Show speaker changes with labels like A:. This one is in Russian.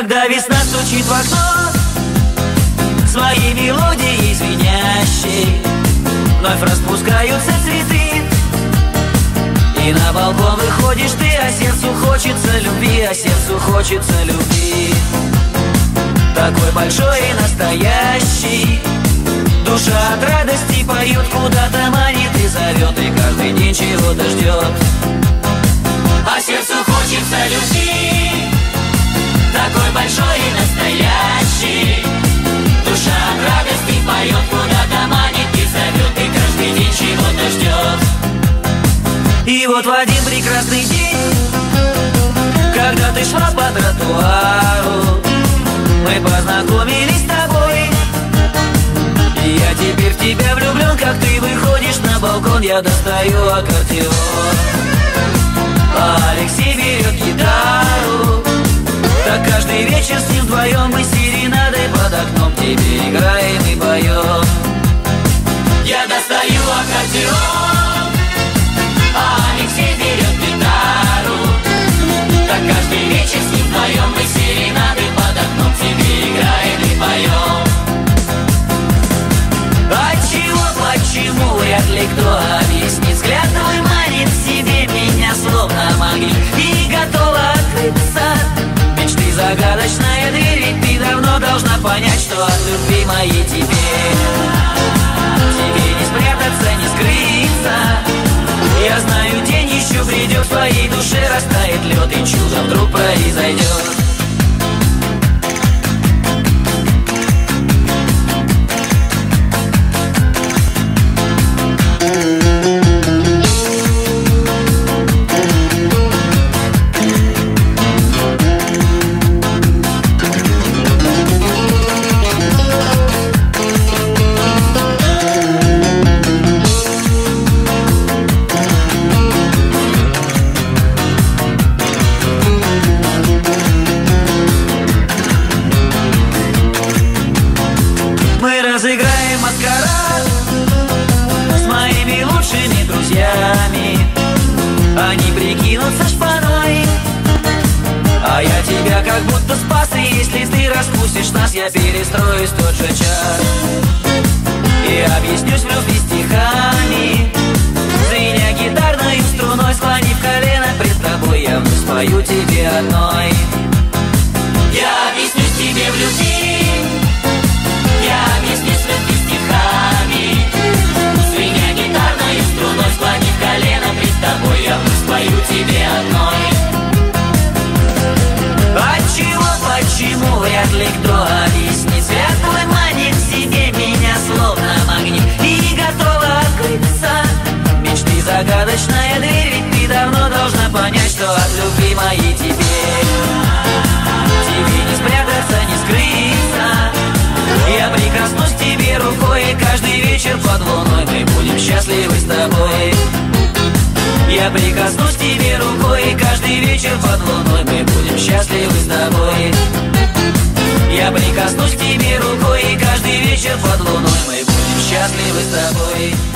A: Когда весна стучит в окно Своей мелодией звенящей Вновь распускаются цветы. И на балкон выходишь ты А сердцу хочется любви, а сердцу хочется любви. Такой большой и настоящий Душа от радости поет, куда-то манит и зовет И каждый день чего-то ждет А сердцу хочется любви Такой большой и настоящий. Душа от радости поет, куда-то манит и зовет И каждый день чего-то ждет. И вот в один прекрасный день Когда ты шла по тротуару Мы познакомились с тобой. И я теперь в тебя влюблен Как ты выходишь на балкон Я достаю аккордеон. А Алексей берет гитару каждый вечер с ним вдвоем Мы серенадой под окном Тебе играем и поем. Я достаю аккордеон А Алексей берет гитару. Так каждый вечер с ним вдвоем Мы серенады любви моей тебе. Тебе не спрятаться, не скрыться. Я знаю, день еще придет В твоей душе растает лед И чудо вдруг произойдет маскарад С моими лучшими друзьями. Они прикинутся шпаной А я тебя как будто спас. И если ты распустишь нас Я перестроюсь тот же час. И объяснюсь в любви стихами. Звеня гитарной струной Склонив колено пред тобой Я спою тебе одной моей тебе. Тебе не спрятаться, не скрыться. Я прикоснусь к тебе рукой И каждый вечер под луной Мы будем счастливы с тобой. Я прикоснусь к тебе рукой И каждый вечер под луной Мы будем счастливы с тобой. Я прикоснусь к тебе рукой И каждый вечер под луной Мы будем счастливы с тобой